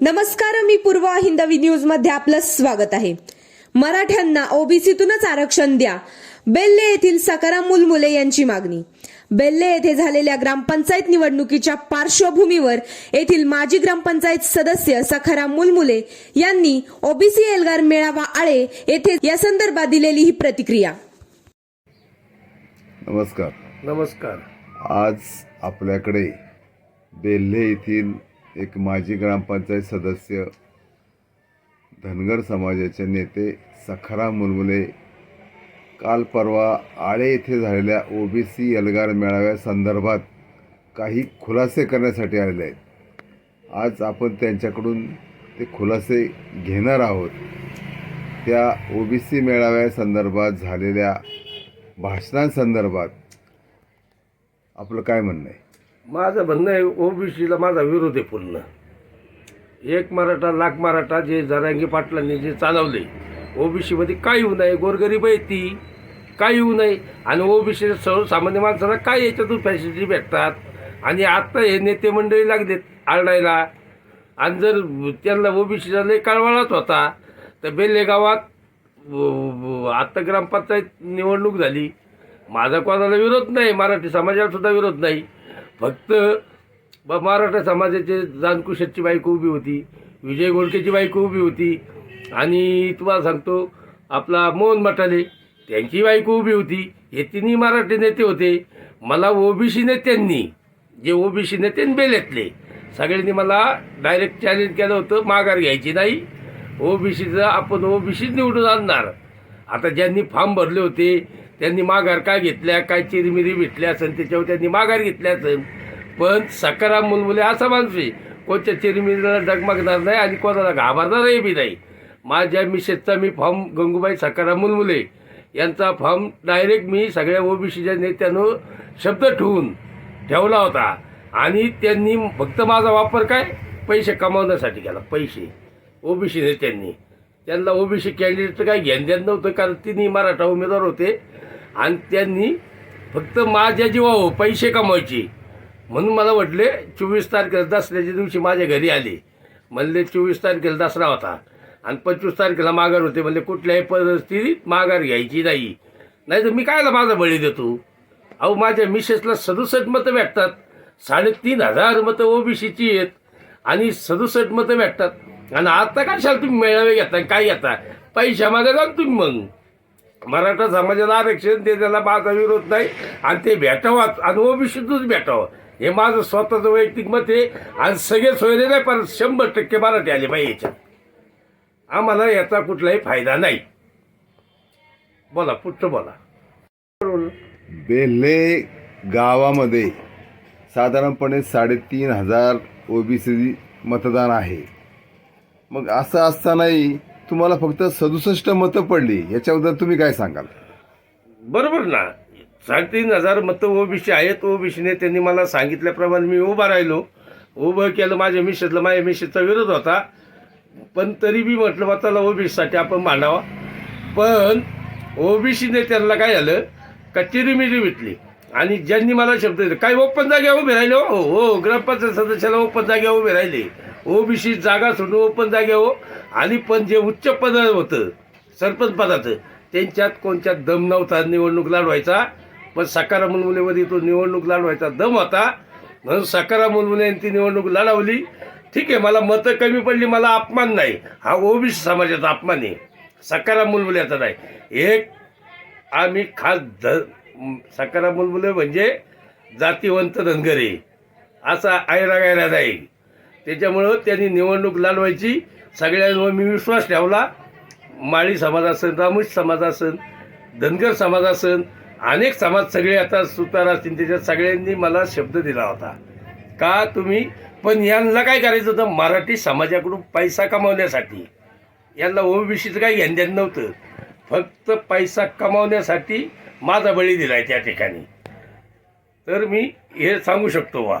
नमस्कार मी पूर्वा हिंदवी न्यूजमध्ये आपलं स्वागत आहे. मराठ्यांना ओबीसीतूनच आरक्षण द्या. बेल्ले येथील सकाराम मुलमुले यांची मागणी. बेल्ले येथे झालेल्या ग्रामपंचायत निवडणुकीच्या पार्श्वभूमीवर येथील माजी ग्रामपंचायत सदस्य सखाराम मुलमुले यांनी ओबीसी एल्गार मेळावा आळे येथे या संदर्भात दिलेली ही प्रतिक्रिया. नमस्कार. नमस्कार. आज आपल्याकडे बेल्हे येथील एक माजी ग्रामपंचायत सदस्य धनगर समाजाचे नेते सखाराम मुलमुले काल परवा आळे येथे झालेल्या ओबीसी एल्गार मेळाव्यासंदर्भात काही खुलासे करण्यासाठी आलेले आहेत. आज आपण त्यांच्याकडून ते खुलासे घेणार आहोत. त्या ओबीसी मेळाव्यासंदर्भात झालेल्या भाषणांसंदर्भात आपलं काय म्हणणं आहे? माझं म्हणणं आहे ओबीसीला माझा विरोध आहे पूर्ण. एक मराठा लाख मराठा जे जरांगी पाटलांनी जे चालवले ओबीसीमध्ये काय येऊ नये गोरगरीब आहे ती काय येऊ नये. आणि ओबीसी सर्वसामान्य माणसाला काय याच्यातून फॅसिलिटी भेटतात? आणि आत्ता हे नेते मंडळी लागलेत आरडायला. आणि जर त्यांना ओबीसीचा लय कळवळाच होता तर बेल्लेगावात आत्ता ग्रामपंचायत निवडणूक झाली. माझा कोणाला विरोध नाही मराठी समाजाला सुद्धा विरोध नाही. फक्त ब मराठा समाजाचे दानकुशाची बायको उभी होती विजय गोडकेची बायको उभी होती आणि तुम्हाला सांगतो आपला मोहन मटाले त्यांची बायको उभी होती. हे तिन्ही मराठी नेते होते. मला ओबीसी नेत्यांनी जे ओबीसी नेते न बेलेतले सगळ्यांनी मला डायरेक्ट चॅलेंज केलं होतं माघार घ्यायची नाही. ओबीसीचं आपण ओबीसी निवडून आणणार. आता ज्यांनी फॉर्म भरले होते त्यांनी माघार काय घेतल्या काय चिरमिरी भेटल्या असेल त्याच्यावर त्यांनी माघार घेतल्या असेल पण सकाराम मुलमुले असा माणूस आहे कोणत्या चिरमिरीला डगमगणार नाही आणि कोणाला घाबरणारही बी नाही. माझ्या मिसेसचा मी फॉर्म गंगूबाई सकाराम मुलमुले. यांचा फॉर्म डायरेक्ट मी सगळ्या ओबीसीच्या नेत्यानं शब्द ठेवून ठेवला होता. आणि त्यांनी फक्त माझा वापर काय? पैसे कमावण्यासाठी केला पैसे. ओबीसी नेत्यांनी. त्यांना ओबीसी कॅन्डिडेटचं काही घेणं देत नव्हतं कारण तिन्ही मराठा उमेदवार होते. आणि त्यांनी फक्त माझ्या जीवावर पैसे कमवायचे. म्हणून मला वाटले चोवीस तारखेला दसऱ्याच्या दिवशी माझ्या घरी आले. म्हणले चोवीस तारखेला दसरा होता. आणि पंचवीस तारखेला माघार होते. म्हणले कुठल्याही परिस्थितीत माघार घ्यायची नाही. नाही तर मी कायला माझा बळी देतो? अहो माझ्या मिसेसला सदुसष्ट मतं भेटतात. साडेतीन हजार मतं ओबीसीची आहेत. आणि सदुसष्ट मतं भेटतात. आणि आता कशाला तुम्ही मेळावे घेता काय घेता पैशा मागे जा तुम्ही मग. मराठा समाजाला आरक्षण ते त्याला माझा विरोध नाही. आणि ते भेटावं आणि ओबीसीतूनच भेटावं. हे माझं स्वतःचं वैयक्तिक मत आहे. आणि सगळे सोयरे नाही पण शंभर टक्के मराठी आले पाहिजे याच्यात. आम्हाला याचा कुठलाही फायदा नाही. बोला पुढचं बोला. बेल्हे गावामध्ये साधारणपणे साडेतीन हजार ओबीसी मतदान आहे. मग असं असतानाही तुम्हाला फक्त सदुसष्ट मतं पडली याच्याबद्दल तुम्ही काय सांगाल? बरोबर ना. साडेतीन हजार मतं ओबीसी आहेत ओबीसीने त्यांनी मला सांगितल्याप्रमाणे मी उभा राहिलो. उभं केलं माझ्या मिसेसला माझ्या मिसेसचा विरोध होता. पण तरी मी म्हटलं बा चला ओबीसीसाठी आपण मांडावा. पण ओबीसीने त्यांना काय झालं का चिरीमिरी विटली. आणि ज्यांनी मला शब्द दिले काही ओपन जाग्या उभे राहिले हो? हो? हो ग्रामपंचायत सदस्याला ओपन जाग्या उभे राहिले. ओबीसी जागा सोडून ओपन जागे हो. आणि पण जे उच्च पद होतं सरपंच पदाचं त्यांच्यात कोणत्यात दम नव्हता निवडणूक लढवायचा. पण सकारा मुलमुलेमध्ये तो निवडणूक लढवायचा दम होता. म्हणून सकारा मुलमुले यांनी ती निवडणूक लढवली. ठीक आहे मला मतं कमी पडली मला अपमान नाही. हा ओबीसी समाजाचा अपमान आहे. सकारा मुलमुल्याचा नाही. एक आम्ही खास ध सकारा मुलमुले म्हणजे जातीवंत धनगरे. असा आयरा गायरा नाही. त्याच्यामुळं त्यांनी निवडणूक लढवायची. सगळ्यांवर मी विश्वास ठेवला. माळी समाज असन रामुष समाज असन धनगर समाज असन अनेक समाज सगळे आता सुतार असतील त्याच्यात सगळ्यांनी मला शब्द दिला होता. का तुम्ही? पण यांना काय करायचं होतं? मराठी समाजाकडून पैसा कमावण्यासाठी. यांना ओबीसीचं काही घेणदेण नव्हतं. फक्त पैसा कमावण्यासाठी माझा बळी दिला आहे त्या ठिकाणी. तर मी हे सांगू शकतो वा